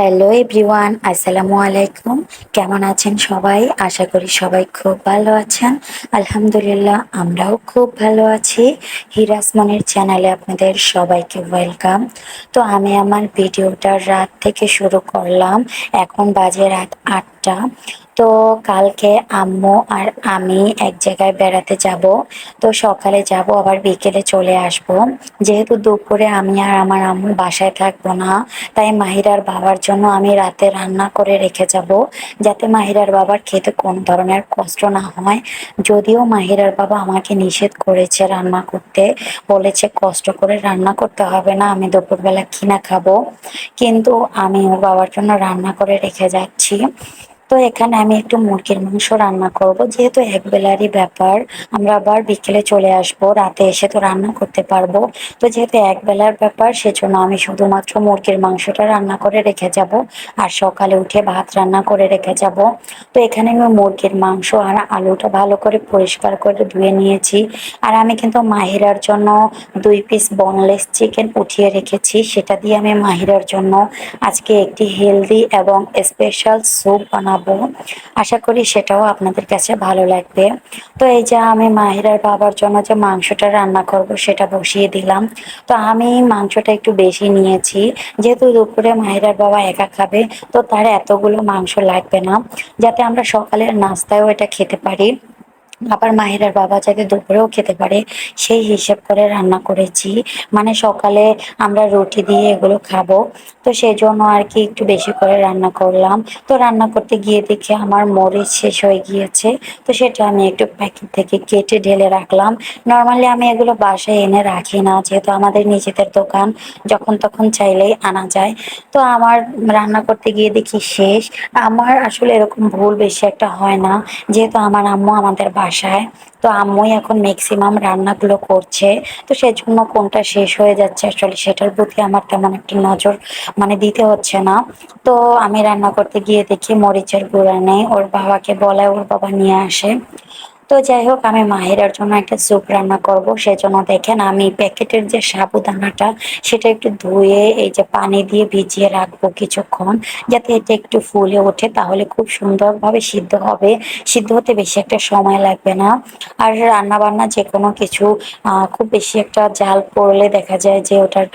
Hello everyone আসসালামু আলাইকুম কেমন আছেন সবাই? আশা করি সবাই খুব ভালো আছেন। আলহামদুলিল্লাহ, আমরাও খুব ভালো আছি। হিরাসমনের চ্যানেলে আপনাদের সবাইকে ওয়েলকাম। তো আমি আমার ভিডিওটা রাত থেকে শুরু করলাম। এখন বাজে রাত আটটা। তো কালকে আম্মু আর আমি এক জায়গায় বেড়াতে যাব। তো সকালে যাব, আবার বিকেলে চলে আসব। যেহেতু দুপুরে আমি আর আমার আম্মু বাসায় থাকব না, তাই মাহিরার বাবার জন্য আমি রাতে রান্না করে রেখে যাব, যাতে মাহিরার বাবার খেতে কোন ধরনের কষ্ট না হয়। যদিও মাহিরার বাবা আমাকে নিষেধ করেছে রান্না করতে, বলেছে কষ্ট করে রান্না করতে হবে না, আমি দুপুরবেলা কিনা খাব। কিন্তু আমি ওর বাবার জন্য রান্না করে রেখে যাচ্ছি। তো এখানে আমি একটু মুরগির মাংস রান্না করব। যেহেতু এক বেলারই ব্যাপার, আমরা আবার বিকেলে চলে আসব, রাতে এসে তো রান্না করতে পারব। তো যেহেতু এক বেলার ব্যাপার, সেজন্য আমি শুধুমাত্র মুরগির মাংসটা রান্না করে রেখে যাব আর সকালে উঠে ভাত রান্না করে রেখে যাব। তো এখানে আমি মুরগির মাংস আর আলুটা ভালো করে পরিষ্কার করে ধুয়ে নিয়েছি। আর আমি কিন্তু মাহিরার জন্য দুই পিস বনলেস চিকেন উঠিয়ে রেখেছি। সেটা দিয়ে আমি মাহিরার জন্য আজকে একটি হেলদি এবং স্পেশাল স্যুপ বানাবো। আশা করি সেটাও আপনাদের কাছে ভালো লাগবে। তো এই যে আমি মাহিরার বাবার জন্য যে মাংসটা রান্না করব সেটা বসিয়ে দিলাম। তো আমি মাংসটা একটু বেশি নিয়েছি। যেহেতু দুপুরে মাহিরার বাবা একা খাবে, তো তার এতগুলো মাংস লাগবে না। যাতে আমরা সকালের নাস্তায়ও এটা খেতে পারি। আবার মাহিরার বাবা যাতে দুপুরেও খেতে পারে, সেই হিসেব করে রান্না করেছি। মানে সকালে আমরা রুটি দিয়ে এগুলো খাব। তো সেই জন্য আর কি একটু বেশি করে রান্না করলাম। তো রান্না করতে গিয়ে দেখি আমার মরিচ শেষ হয়ে গিয়েছে। তো সেটা আমি একটু প্যাকেট থেকে কেটে ঢেলে রাখলাম। নর্মালি আমি এগুলো বাসায় এনে রাখি না, যেহেতু আমাদের নিজেদের দোকান। যখন তখন চাইলেই আনা যায়। তো আমার রান্না করতে গিয়ে দেখি শেষ। আমার আসলে এরকম ভুল বেশি একটা হয় না। যেহেতু আমার আম্মু আমাদের বাসায় তো আম্মুই এখন ম্যাক্সিমাম রান্নাগুলো করছে। তো সেজন্য কোনটা শেষ হয়ে যাচ্ছে আসলে সেটার প্রতি আমার তেমন একটা নজর মানে দিতে হচ্ছে না। তো আমি রান্না করতে গিয়ে দেখি মরিচের গুঁড়া নেই। ওর বাবাকে বলায় ওর বাবা নিয়ে আসে। তো যাই হোক, আমি মাহিরার জন্য একটা স্যুপ রান্না করব। সেজন্য দেখেন আমি প্যাকেটের যে সাবুদানাটা, সেটা একটু ধুয়ে, এই যে পানি দিয়ে ভিজিয়ে রাখব কিছুক্ষণ, যাতে এটা একটু ফুলে ওঠে, তাহলে খুব সুন্দরভাবে সিদ্ধ হবে। সিদ্ধ হতে বেশি একটা সময় লাগবে না। আর রান্না বান্না যে কোনো কিছু খুব বেশি একটা জাল পড়লে দেখা যায় যে ওটার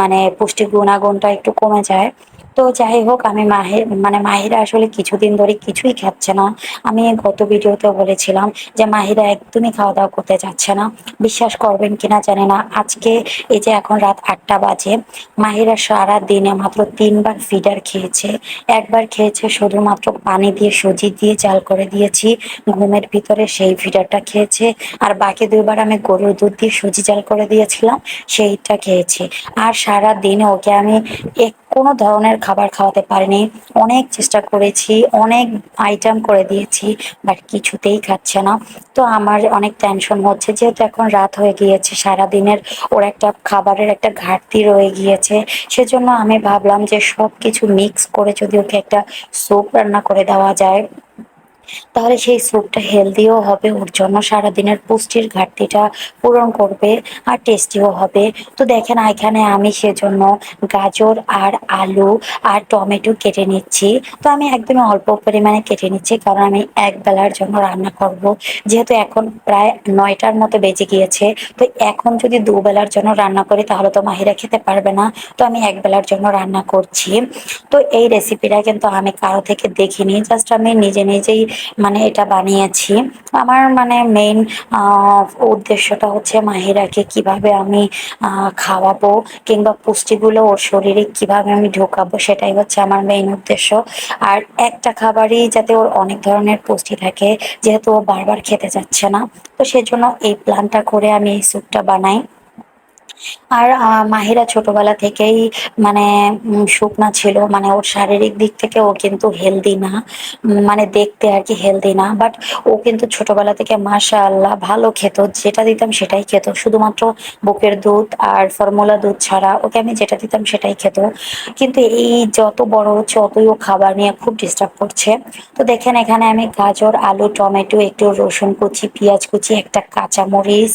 মানে পুষ্টি গুণাগুণটা একটু কমে যায়। তো যাই হোক, আমি মাহির মানে মাহিরা আসলে কিছুদিন ধরে কিছুই খাচ্ছে না। আমি গত ভিডিওতে বলেছিলাম যে মাহিরা একদমই খাওয়া দাওয়া করতে যাচ্ছে না। বিশ্বাস করবেন কিনা জানি না। আজকে এই যে এখন রাত আটটা বাজে, মাহিরা সারা দিনে মাত্র তিনবার ফিডার খেয়েছে। একবার খেয়েছে শুধুমাত্র পানি দিয়ে সুজি দিয়ে জাল করে দিয়েছি, ঘুমের ভিতরে সেই ফিডারটা খেয়েছে। আর বাকি দুইবার আমি গরুর দুধ দিয়ে সুজি জাল করে দিয়েছিলাম, সেইটা খেয়েছে। আর সারা দিনে ওকে আমি এক কোনো ধরনের খাবার খাওয়াতে পারেনি। অনেক চেষ্টা করেছি, অনেক আইটেম করে দিয়েছি বাট কিছুতেই খাচ্ছে না। তো আমার অনেক টেনশন হচ্ছে, যেহেতু এখন রাত হয়ে গিয়েছে সারা দিনের ওর একটা খাবারের একটা ঘাটতি রয়ে গিয়েছে, সেজন্য আমি ভাবলাম যে সব কিছু মিক্স করে যদি ওকে একটা স্যুপ রান্না করে দেওয়া যায় তাহলে সেই স্যুপটা হেলদিও হবে, ওর জন্য সারাদিনের পুষ্টির ঘাটতিটা পূরণ করবে আর টেস্টিও হবে। তো দেখেন, এখানে আমি সেজন্য গাজর আর আলু আর টমেটো কেটে নিচ্ছি। তো আমি একদমই অল্প পরিমাণে কেটে নিচ্ছি, কারণ আমি এক বেলার জন্য রান্না করব। যেহেতু এখন প্রায় নয়টার মতো বেজে গিয়েছে, তো এখন যদি দুবেলার জন্য রান্না করি, তাহলে তো মাহিরা খেতে পারবে না। তো আমি এক বেলার জন্য রান্না করছি। তো এই রেসিপিটা কিন্তু আমি কারও থেকে দেখিনি জাস্ট আমি নিজে নিজেই মানে এটা বানিয়েছি। আমার মানে মেইন উদ্দেশ্যটা হচ্ছে মাহিরাকে কীভাবে আমি খাওয়াবো কিংবা পুষ্টিগুলো ওর শরীরে কীভাবে আমি ঢোকাবো সেটাই হচ্ছে আমার মেইন উদ্দেশ্য। আর একটা খাবারই যাতে ওর অনেক ধরনের পুষ্টি থাকে, যেহেতু ও বারবার খেতে যাচ্ছে না, তো সেজন্য এই প্ল্যানটা করে আমি এই স্যুপটা বানাই। আর মাহিরা ছোটবেলা থেকেই মানে শুকনা ছিল। মানে ওর শারীরিক দিক থেকে ও কিন্তু হেলদি না। মানে দেখতে আর কি হেলদি না। বাট ও কিন্তু ছোটবেলা থেকে মাসা আল্লাহ ভালো খেত। যেটা দিতাম সেটাই খেত। শুধুমাত্র বুকের দুধ আর ফর্মুলা দুধ ছাড়া ওকে আমি যেটা দিতাম সেটাই খেত। কিন্তু এই যত বড় হচ্ছে অতই ও খাবার নিয়ে খুব ডিস্টার্ব করছে, তো দেখেন এখানে আমি গাজর, আলু, টমেটো, একটু রসুন কুচি, পেঁয়াজ কুচি, একটা কাঁচামরিচ,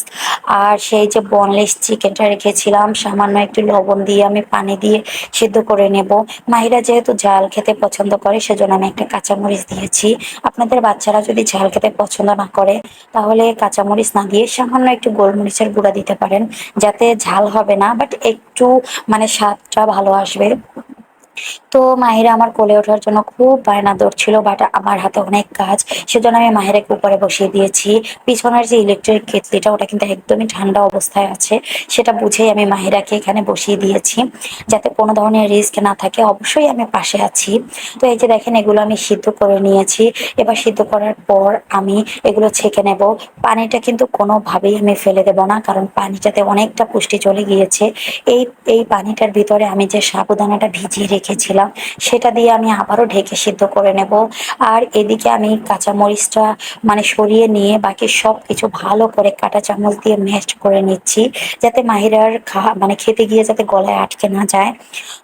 আর সেই যে বনলেস চিকেনটা রেখেছিলাম, সামান্য একটু লবণ দিয়ে আমি পানি দিয়ে সিদ্ধ করে নেব। মাহিরা যেহেতু ঝাল খেতে পছন্দ করে, সেজন্য আমি একটা কাঁচামরিচ দিয়েছি। আপনাদের বাচ্চারা যদি ঝাল খেতে পছন্দ না করে, তাহলে কাঁচামরিচ না দিয়ে সামান্য একটু গোলমরিচের গুঁড়া দিতে পারেন। যাতে ঝাল হবে না বাট একটু মানে স্বাদটা ভালো আসবে। তো মাহিরা আমার কোলে ওঠার জন্য খুব বায়না ধরছিল বাট আমার হাতে অনেক কাজ। সেজন্য আমি মাহিরাকে উপরে বসিয়ে দিয়েছি। পিছনের যে ইলেকট্রিক কেটলিটা, ওটা কিন্তু একদমই ঠান্ডা অবস্থায় আছে। সেটা বুঝেই আমি মাহিরাকে এখানে বসিয়ে দিয়েছি। যাতে কোনো ধরনের রিস্ক না থাকে, অবশ্যই আমি পাশে আছি। তো এই যে দেখেন, এগুলো আমি সিদ্ধ করে নিয়েছি। এবার সিদ্ধ করার পর আমি এগুলো ছেঁকে নেব। পানিটা কিন্তু কোনোভাবেই আমি ফেলে দেব না, কারণ পানিটাতে অনেকটা পুষ্টি চলে গিয়েছে। এই এই পানিটার ভিতরে আমি যে সাবুদানাটা ভিজিয়ে রেখেছিলাম, সেটা দিয়ে আমি আবারও ঢেকে সিদ্ধ করে নেব। আর এদিকে আমি কাঁচা মরিচটা মানে সরিয়ে নিয়ে বাকি সব কিছু ভালো করে কাটা চামচ দিয়ে ম্যাশ করে নিচ্ছি, যাতে মাহিরার খা মানে খেতে গিয়ে যাতে গলায় আটকে না যায়।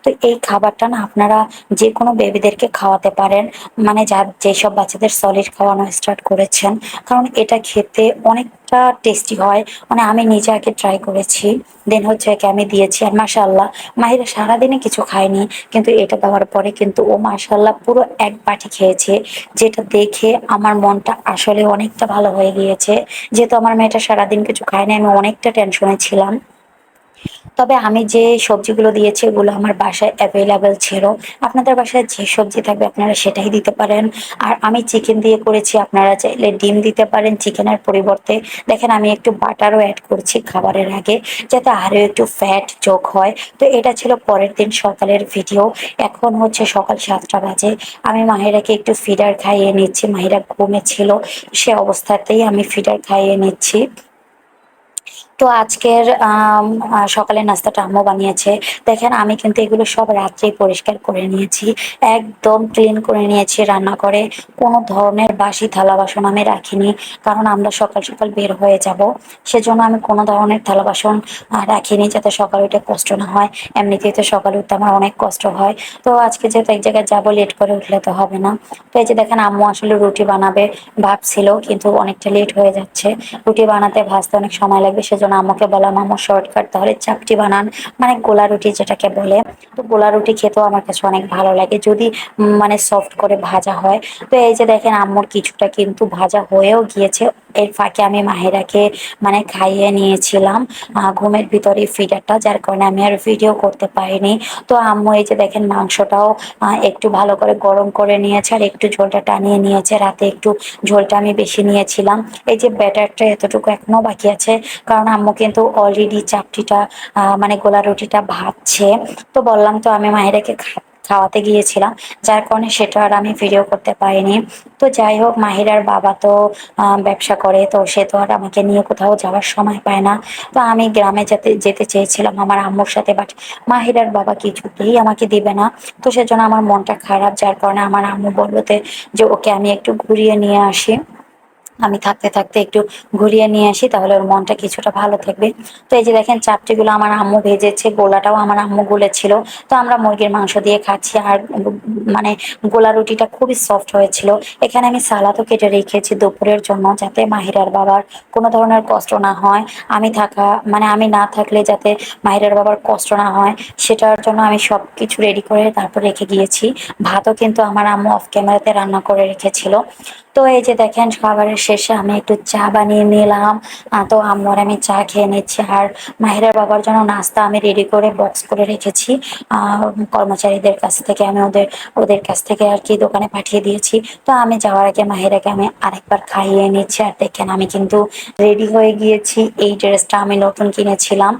তো এই খাবারটা না আপনারা যে কোনো বেবিদেরকে খাওয়াতে পারেন মানে যা যেসব বাচ্চাদের সলিড খাওয়ানো স্টার্ট করেছেন, কারণ এটা খেতে অনেকটা টেস্টি হয়। মানে আমি নিজে আগে ট্রাই করেছি। দেন হচ্ছে একে আমি দিয়েছি আর মাসাল্লাহ মাহিরা সারাদিনে কিছু খায়নি, কিন্তু এটা দেওয়ার পরে কিন্তু ও মাশাল্লাহ পুরো এক বাটি খেয়েছে, যেটা দেখে আমার মনটা আসলে অনেকটা ভালো হয়ে গিয়েছে। যেহেতু আমার মেয়েটা সারাদিন কিছু খায়নি আমি অনেকটা টেনশনে ছিলাম। তবে আমি যে সবজিগুলো দিয়েছি, ওগুলো আমার বাসায় অ্যাভেলেবেল ছিল। আপনাদের বাসায় যে সবজি থাকবে আপনারা সেটাই দিতে পারেন। আর আমি চিকেন দিয়ে করেছি, আপনারা চাইলে ডিম দিতে পারেন চিকেনের পরিবর্তে। দেখেন, আমি একটু বাটারও অ্যাড করছি খাবারের আগে, যাতে আরও একটু ফ্যাট যোগ হয়। তো এটা ছিল পরের দিন সকালের ভিডিও এখন হচ্ছে সকাল সাতটা বাজে। আমি মাহিরাকে একটু ফিডার খাইয়ে নিচ্ছি। মাহিরা ঘুমেছিল সে অবস্থাতেই আমি ফিডার খাইয়ে নিচ্ছি। তো আজকের সকালের নাস্তাটা আম্মু বানিয়েছে। দেখেন, আমি কিন্তু এগুলো সব রাত্রেই পরিষ্কার করে নিয়েছি। একদম ক্লিন করে নিয়েছি রান্না করে। কোনো ধরনের বাসি থালা বাসন আমি রাখিনি, কারণ আমরা সকাল সকাল বের হয়ে যাব। সেজন্য আমি কোনো ধরনের থালা বাসন রাখিনি যাতে সকাল উঠে কষ্ট না হয়। এমনিতেই তো সকালে উঠতে আমার অনেক কষ্ট হয়। তো আজকে যেহেতু এক জায়গায় যাব লেট করে উঠলে তো হবে না। তো এই যে দেখেন, আম্মু আসলে রুটি বানাবে, ভাবছিল, কিন্তু অনেকটা লেট হয়ে যাচ্ছে। রুটি বানাতে ভাজতে অনেক সময় লাগবে, সেজন্য তখন আমাকে বললাম আমার শর্টকাট তাহলে চাপটি বানান। মানে গোলা রুটি যেটাকে বলে। তো গোলা রুটি খেতেও আমার কাছে অনেক ভালো লাগে। যদি মানে সফট করে ভাজা হয়। তো এই যে দেখেন, আম্মুর কিছুটা কিন্তু ভাজা হয়েও গিয়েছে। এর ফাঁকে আমি মাহিরাকে মানে খাইয়ে নিয়েছিলাম ঘুমের ভিতরে ফিডারটা যার কারণে আমি আর ভিডিও করতে পারিনি। তো আম্মু এই যে দেখেন, মাংসটাও একটু ভালো করে গরম করে নিয়েছে আর একটু ঝোলটা টানিয়ে নিয়েছে। রাতে একটু ঝোলটা আমি বেশি নিয়েছিলাম। এই যে ব্যাটারটা এতটুকু এখনও বাকি আছে। কারণ আম্মু কিন্তু অলরেডি চাপটিটা মানে গোলা রুটিটা ভাজছে। তো বললাম তো আমি মাহিরাকে খাওয়াতে গিয়েছিলাম। যার কারণে সেটা আর আমি ভিডিও করতে পারিনি। তো যাই হোক, মাহিরার বাবা তো ব্যবসা করে, তো সে তো আর আমাকে নিয়ে কোথাও যাওয়ার সময় পায় না। তো আমি গ্রামে যেতে যেতে চেয়েছিলাম আমার আম্মুর সাথে বাট মাহিরার বাবা কিছুতেই আমাকে দিবে না। তো সেজন্য আমার মনটা খারাপ, যার কারণে আমার আম্মু বলতে যে ওকে আমি একটু ঘুরিয়ে নিয়ে আসি। আমি থাকতে থাকতে একটু ঘুরিয়ে নিয়ে আসি, তাহলে ওর মনটা কিছুটা ভালো থাকবে। তো এই যে দেখেন, চাপটিগুলো আমার আম্মু ভেজেছে, গোলাটাও আমার আম্মু গুলেছিল। তো আমরা মুরগির মাংস দিয়ে খাচ্ছি, আর মানে গোলা রুটিটা খুবই সফট হয়েছিল। এখানে আমি সালাদও কেটে রেখেছি দুপুরের জন্য, যাতে মাহিরার বাবার কোনো ধরনের কষ্ট না হয়। আমি থাকা মানে আমি না থাকলে যাতে মাহিরার বাবার কষ্ট না হয়, সেটার জন্য আমি সব কিছু রেডি করে তারপর রেখে গিয়েছি। ভাতও কিন্তু আমার আম্মু অফ ক্যামেরাতে রান্না করে রেখেছিল। তো এই যে দেখেন, খাবারের শেষে আমি একটু চা বানিয়ে নিলাম। তো আমার আমি চা খেয়ে নিচ্ছি। আর মাহিরার বাবার জন্য নাস্তা আমি রেডি করে বক্স করে রেখেছি। কর্মচারীদের কাছ থেকে আমি ওদের ওদের কাছ থেকে আর কি দোকানে পাঠিয়ে দিয়েছি। তো আমি যাওয়ার আগে মাহিরাকে আমি আরেকবার খাইয়ে নিচ্ছি। আর দেখেন আমি কিন্তু রেডি হয়ে গিয়েছি। এই ড্রেসটা আমি নতুন কিনেছিলাম।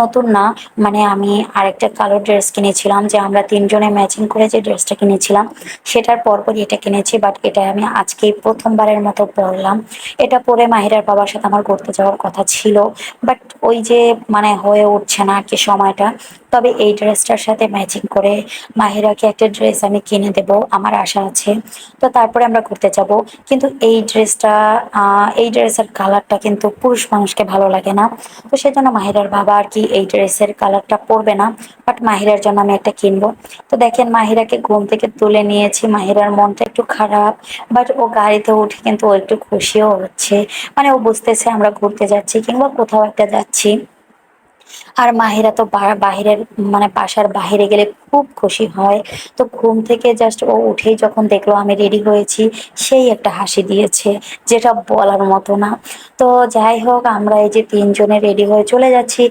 নতুন না মানে আমি আরেকটা কালো ড্রেস কিনেছিলাম যে আমরা তিনজনে ম্যাচিং করে যে ড্রেসটা কিনেছিলাম। সেটার পরপরই এটা কিনেছি বাট এটা আমি আজকেই প্রথমবারের মতো পরলাম। এটা পরে মাহিরার বাবার সাথে আমার ঘুরতে যাওয়ার কথা ছিল। বাট ওই যে মানে হয়ে উঠছে না কি সময়টা। তবে এই ড্রেসটার সাথে ম্যাচিং করে মাহিরাকে একটা ড্রেস আমি কিনে দেব, আমার আশা আছে। তো তারপরে আমরা ঘুরতে যাব। কিন্তু এই ড্রেসটা এই ড্রেসের কালারটা কিন্তু পুরুষ মানুষকে ভালো লাগে না। তো সেজন্য মাহিরার বাবা আর কি এই ড্রেসের কালারটা পরবে না। বাট মাহিরার জন্য আমি একটা কিনবো। তো দেখেন মাহিরাকে ঘুম থেকে তুলে নিয়েছি। মাহিরার মনটা একটু খারাপ। বাট ও গাড়িতে উঠে কিন্তু ও একটু খুশিও হচ্ছে। মানে ও বুঝতেছে আমরা ঘুরতে যাচ্ছি কিংবা কোথাও একটা যাচ্ছি। আর মাহিরা তো বাহিরের মানে বাসার বাহিরে গেলে খুব খুশি হয়। তো ঘুম থেকে জাস্ট ও উঠেই যখন দেখল আমি রেডি হয়েছি, সেই একটা হাসি দিয়েছে, যেটা বলার মতো না। তো যাই হোক, আমরা এই যে তিনজনে রেডি হয়ে চলে যাচ্ছি।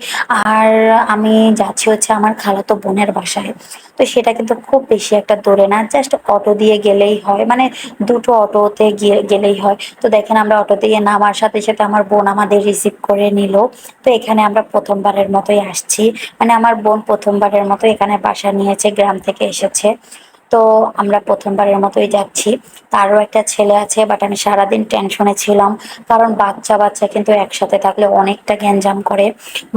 আর আমি যাচ্ছি হচ্ছে আমার খালাতো বোনের বাসায়। তো সেটা কিন্তু খুব বেশি একটা দূরে না জাস্ট অটো দিয়ে গেলেই হয়। মানে দুটো অটোতে গিয়ে গেলেই হয়। তো দেখেন আমরা অটো দিয়ে নামার সাথে সাথে আমার বোন আমাদের রিসিভ করে নিল। তো এখানে আমরা প্রথমবারের মতোই আসছি। মানে আমার বোন প্রথমবারের মতো এখানে বাসা নিয়েছে গ্রাম থেকে এসেছে। তো আমরা প্রথমবারের মতোই যাচ্ছি। তারও একটা ছেলে আছে বাট আমি সারাদিন টেনশনে ছিলাম। কারণ বাচ্চা বাচ্চা কিন্তু একসাথে থাকলে অনেকটা গ্যাঞ্জাম করে।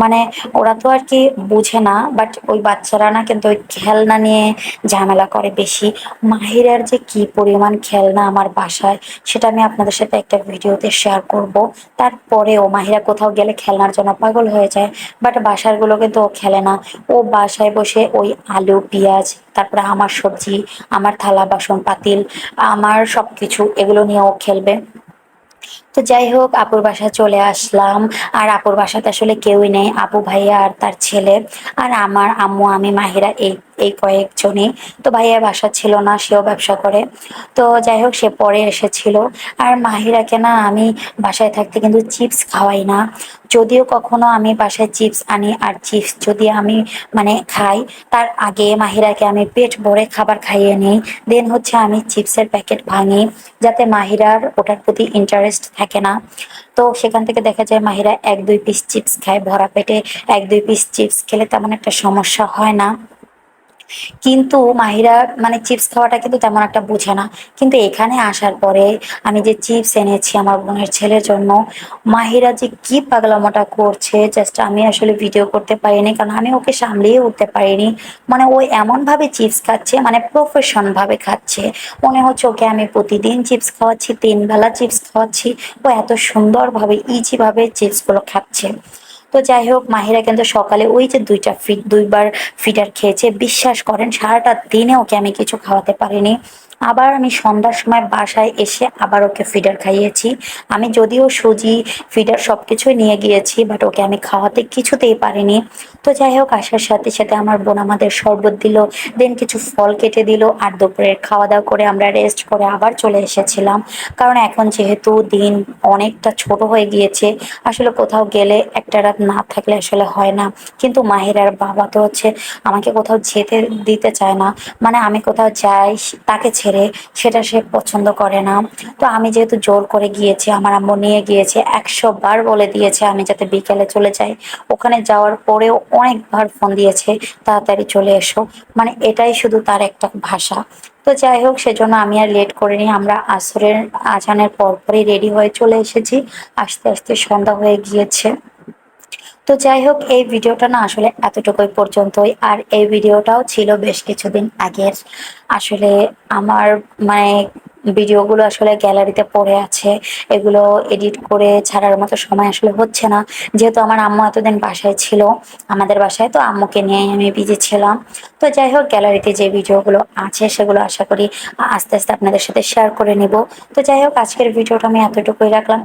মানে ওরা তো আর কি বুঝে না বাট ওই বাচ্চারা না কিন্তু ওই খেলনা নিয়ে ঝামেলা করে বেশি। মাহিরার যে কি পরিমাণ খেলনা আমার বাসায়, সেটা আমি আপনাদের সাথে একটা ভিডিওতে শেয়ার করব। তারপরেও মাহিরা কোথাও গেলে খেলনার জন্য পাগল হয়ে যায় বাট বাসারগুলো কিন্তু ও খেলে না। ও বাসায় বসে ওই আলু, পেঁয়াজ তারপরে আমার সবজি, আমার থালা, বাসন পাতিল, আমার সব কিছু এগুলো নিয়েও খেলবে। তো যাই হোক, আপুর বাসায় চলে আসলাম। আর আপুর বাসাতে আসলে কেউই নেই, আপু ভাইয়া আর তার ছেলে। আর আমার আম্মু, আমি, মাহিরা এই এই কয়েকজনই। তো ভাইয়া বাসা ছিল না, সেও ব্যবসা করে। তো যাই হোক, সে পরে এসেছিল। আর মাহিরাকে না আমি বাসায় থাকতে কিন্তু চিপস খাওয়াই না। যদিও কখনো আমি বাসায় চিপস আনি, আর চিপস যদি আমি মানে খাই, তার আগে মাহিরাকে আমি পেট ভরে খাবার খাইয়ে নিই। দেন হচ্ছে আমি চিপসের প্যাকেট ভাঙি, যাতে মাহিরার ওটার প্রতি ইন্টারেস্ট থাকে না। তো সেখান থেকে দেখা যায় মাহিরা এক দুই পিস চিপস খায়, ভরা পেটে এক দুই পিস চিপস খেলে তেমন একটা সমস্যা হয় না। কিন্তু মাহিরা মানে চিপস খাওয়াটা কিন্তু তেমন একটা বুঝে না। কিন্তু এখানে আসার পরে আমি যে চিপস এনেছি আমার বোনের ছেলের জন্য, মাহিরা যে কি পাগলামোটা করছে জাস্ট আমি আসলে ভিডিও করতে পারিনি, কারণ আমি ওকে সামলিয়ে উঠতে পারিনি। মানে ও এমন ভাবে চিপস খাচ্ছে মানে প্রফেশন ভাবে খাচ্ছে। মনে হচ্ছে ওকে আমি প্রতিদিন চিপস খাওয়াচ্ছি তিন বেলা চিপস খাওয়াচ্ছি। ও এত সুন্দরভাবে ইজি ভাবে চিপসগুলো খাচ্ছে। তো যাই হোক, মাহিরা কিন্তু সকালে ওই যে দুইটা ফিট দুইবার ফিটার খেয়েছে। বিশ্বাস করেন, সারাটা দিনে ওকে আমি কিছু খাওয়াতে পারিনি। আবার আমি সন্ধ্যার সময় বাসায় এসে আবার ওকে ফিডার খাইয়েছি। আমি যদিও সুজি ফিডার সব কিছুই নিয়ে গিয়েছি বাট ওকে আমি খাওয়াতে কিছুতেই পারিনি। তো যাই হোক, আসার সাথে সাথে আমার বোন আমাদের শরবত দিল দেন কিছু ফল কেটে দিল, আর দুপুরের খাওয়া দাওয়া করে আমরা রেস্ট করে আবার চলে এসেছিলাম। কারণ এখন যেহেতু দিন অনেকটা ছোট হয়ে গিয়েছে, আসলে কোথাও গেলে একটা রাত না থাকলে আসলে হয় না। কিন্তু মাহিরার বাবা তো হচ্ছে আমাকে কোথাও যেতে দিতে চায় না। মানে আমি কোথাও যাই, তাকে ছেড়ে সেটা সে পছন্দ করে না। তো আমি যেহেতু জোর করে গিয়েছি, আমার আম্মু নিয়ে গিয়েছে, একশো বার বলে দিয়েছে আমি যাতে বিকেলে চলে যাই। ওখানে যাওয়ার পরেও অনেকবার ফোন দিয়েছে, তাড়াতাড়ি চলে এসো। মানে এটাই শুধু তার একটা ভাষা। তো যাই হোক, সেজন্য আমি আর লেট করিনি। আমরা আসরের, আজানের পরপরই রেডি হয়ে চলে এসেছি। আস্তে আস্তে সন্ধ্যা হয়ে গিয়েছে। তো যাই হোক, এই ভিডিওটা না আসলে এতটুকুই পর্যন্তই। আর এই ভিডিওটাও ছিল বেশ কিছুদিন আগের। আসলে আমার মানে ভিডিওগুলো আসলে গ্যালারিতে পড়ে আছে। এগুলো এডিট করে ছাড়ার মতো সময় আসলে হচ্ছে না। যেহেতু আমার আম্মু এতদিন বাসায় ছিল, আমাদের বাসায়, তো আম্মুকে নিয়ে আমি বিজি ছিলাম। তো যাই হোক, গ্যালারিতে যে ভিডিওগুলো আছে, সেগুলো আশা করি আস্তে আস্তে আপনাদের সাথে শেয়ার করে নিব। তো যাই হোক, আজকের ভিডিওটা আমি এতটুকুই রাখলাম।